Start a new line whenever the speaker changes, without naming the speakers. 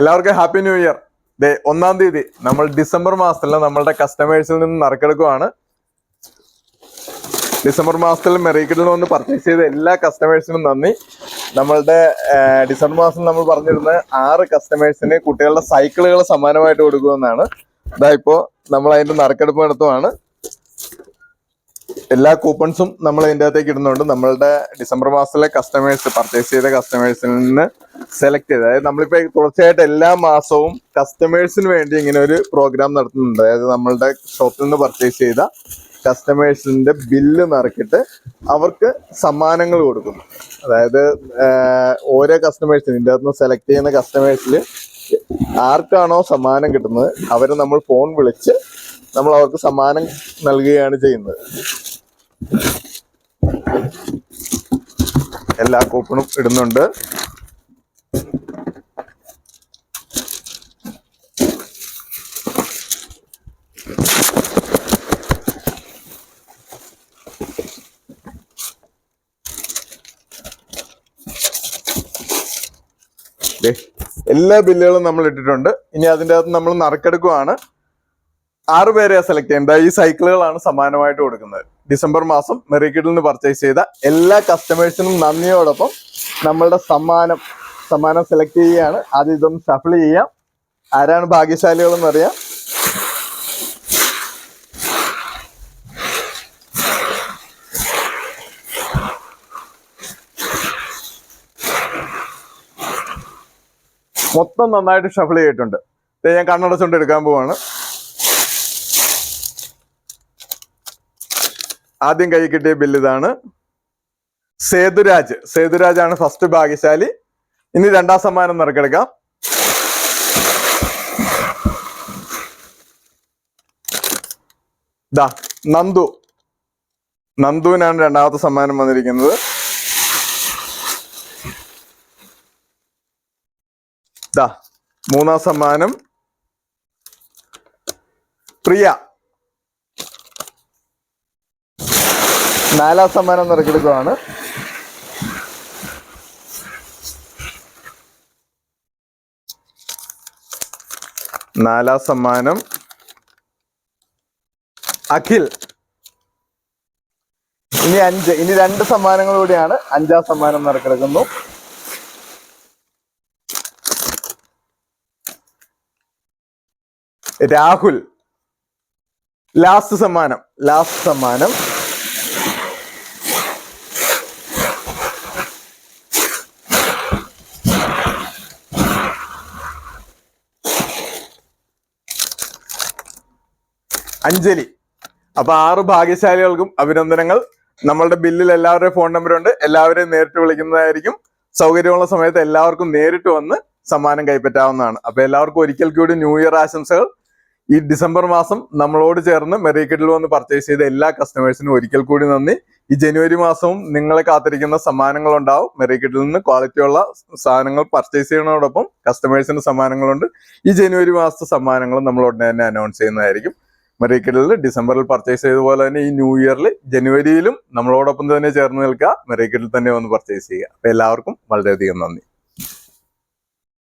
എല്ലാവർക്കും happy new year. ദേ ഒന്നാം തീയതി നമ്മൾ ഡിസംബർ മാസത്തിൽ നമ്മളുടെ കസ്റ്റമേഴ്സിൽ നിന്ന് നറുക്കെടുക്കുവാണ്. ഡിസംബർ മാസത്തിൽ മെറീക്കിഡിൽ നിന്ന് പർച്ചേസ് ചെയ്ത എല്ലാ കസ്റ്റമേഴ്സിനും നന്ദി. നമ്മളുടെ ഡിസംബർ മാസം നമ്മൾ പറഞ്ഞിരുന്ന ആറ് കസ്റ്റമേഴ്സിന് കുട്ടികളുടെ സൈക്കിളുകൾ സമ്മാനമായിട്ട് കൊടുക്കുമെന്നാണ്. ഇതാ ഇപ്പോ നമ്മൾ അതിന്റെ നറുക്കെടുപ്പ് നടത്തുവാണ്. എല്ലാ കൂപ്പൺസും നമ്മൾ അതിന്റെ അകത്തേക്ക് ഇടുന്നുണ്ട്. നമ്മളുടെ ഡിസംബർ മാസത്തിലെ കസ്റ്റമേഴ്സ് പർച്ചേസ് ചെയ്ത കസ്റ്റമേഴ്സിൽ നിന്ന് സെലക്ട് ചെയ്ത് അതായത് നമ്മളിപ്പോ തുടർച്ചയായിട്ട് എല്ലാ മാസവും കസ്റ്റമേഴ്സിന് വേണ്ടി ഇങ്ങനെ ഒരു പ്രോഗ്രാം നടത്തുന്നുണ്ട്. അതായത് നമ്മളുടെ ഷോപ്പിൽ നിന്ന് പർച്ചേസ് ചെയ്ത കസ്റ്റമേഴ്സിന്റെ ബില്ല് നിറക്കിട്ട് അവർക്ക് സമ്മാനങ്ങൾ കൊടുക്കുന്നു. അതായത് ഓരോ കസ്റ്റമേഴ്സിന് ഇതിന്റെ അകത്ത് സെലക്ട് ചെയ്യുന്ന കസ്റ്റമേഴ്സിൽ ആർക്കാണോ സമ്മാനം കിട്ടുന്നത് അവരെ നമ്മൾ ഫോൺ വിളിച്ച് നമ്മൾ അവർക്ക് സമ്മാനം നൽകുകയാണ് ചെയ്യുന്നത്. എല്ലാ കൂപ്പണും ഇടുന്നുണ്ട്. എല്ലാ ബില്ലുകളും നമ്മൾ ഇട്ടിട്ടുണ്ട്. ഇനി അതിന്റെ അകത്ത് നമ്മൾ നറുക്കെടുക്കുവാണ്. ആറ് പേരെ സെലക്ട് ചെയ്യേണ്ട ഈ സൈക്കിളുകളാണ് സമ്മാനമായിട്ട് കൊടുക്കുന്നത്. ഡിസംബർ മാസം മെറിക്കിഡിൽ നിന്ന് പർച്ചേസ് ചെയ്ത എല്ലാ കസ്റ്റമേഴ്സിനും നന്ദിയോടൊപ്പം നമ്മളുടെ സമ്മാനം സമ്മാനം സെലക്ട് ചെയ്യുകയാണ്. ആദ്യം ഇതൊന്ന് ഷഫിൾ ചെയ്യാം. ആരാണ് ഭാഗ്യശാലികളെന്ന് അറിയാം. മൊത്തം നന്നായിട്ട് ഷഫിൾ ചെയ്തിട്ടുണ്ട്. ഞാൻ കണ്ണടച്ചുകൊണ്ട് എടുക്കാൻ പോവാണ്. ആദ്യം കൈ കിട്ടിയ ബില്ല് ഇതാണ്. സേതുരാജ്. സേതുരാജ് ആണ് ഫസ്റ്റ് ഭാഗ്യശാലി. ഇനി രണ്ടാം സമ്മാനം നിറക്കെടുക്കാം ദാ നന്ദു. നന്ദുവിനാണ് രണ്ടാമത്തെ സമ്മാനം വന്നിരിക്കുന്നത്. ദാ മൂന്നാം സമ്മാനം. പ്രിയ. നാലാം സമ്മാനം നറുക്കെടുക്കുകയാണ് നാലാം സമ്മാനം. അഖിൽ. ഇനി അഞ്ച് ഇനി രണ്ട് സമ്മാനങ്ങൾ കൂടിയാണ് അഞ്ചാം സമ്മാനം നറുക്കെടുക്കുന്നു രാഹുൽ. ലാസ്റ്റ് സമ്മാനം. ലാസ്റ്റ് സമ്മാനം. അഞ്ജലി. അപ്പൊ ആറ് ഭാഗ്യശാലികൾക്കും അഭിനന്ദനങ്ങൾ. നമ്മളുടെ ബില്ലിൽ എല്ലാവരുടെയും ഫോൺ നമ്പർ ഉണ്ട്. എല്ലാവരെയും നേരിട്ട് വിളിക്കുന്നതായിരിക്കും. സൗകര്യമുള്ള സമയത്ത് എല്ലാവർക്കും നേരിട്ട് വന്ന് സമ്മാനം കൈപ്പറ്റാവുന്നതാണ്. അപ്പൊ എല്ലാവർക്കും ഒരിക്കൽ കൂടി ന്യൂ ഇയർ ആശംസകൾ. ഈ ഡിസംബർ മാസം നമ്മളോട് ചേർന്ന് മെറീക്കറ്റിൽ വന്ന് പർച്ചേസ് ചെയ്ത എല്ലാ കസ്റ്റമേഴ്സിനും ഒരിക്കൽ കൂടി നന്ദി. ഈ ജനുവരി മാസവും നിങ്ങളെ കാത്തിരിക്കുന്ന സമ്മാനങ്ങൾ ഉണ്ടാവും മെറീക്കറ്റിൽ നിന്ന് ക്വാളിറ്റിയുള്ള സാധനങ്ങൾ പർച്ചേസ് ചെയ്യുന്നതോടൊപ്പം കസ്റ്റമേഴ്സിന് സമ്മാനങ്ങളുണ്ട്. ഈ ജനുവരി മാസത്തെ സമ്മാനങ്ങളും നമ്മൾ ഉടനെ തന്നെ അനൗൺസ് ചെയ്യുന്നതായിരിക്കും. മെറീക്കറ്റിൽ ഡിസംബറിൽ പർച്ചേസ് ചെയ്ത പോലെ തന്നെ ഈ ന്യൂ ഇയറിൽ ജനുവരിയിലും നമ്മളോടൊപ്പം തന്നെ ചേർന്ന് നിൽക്കുക. മെറീക്കറ്റിൽ തന്നെ വന്ന് പർച്ചേസ് ചെയ്യുക. എല്ലാവർക്കും വളരെയധികം നന്ദി.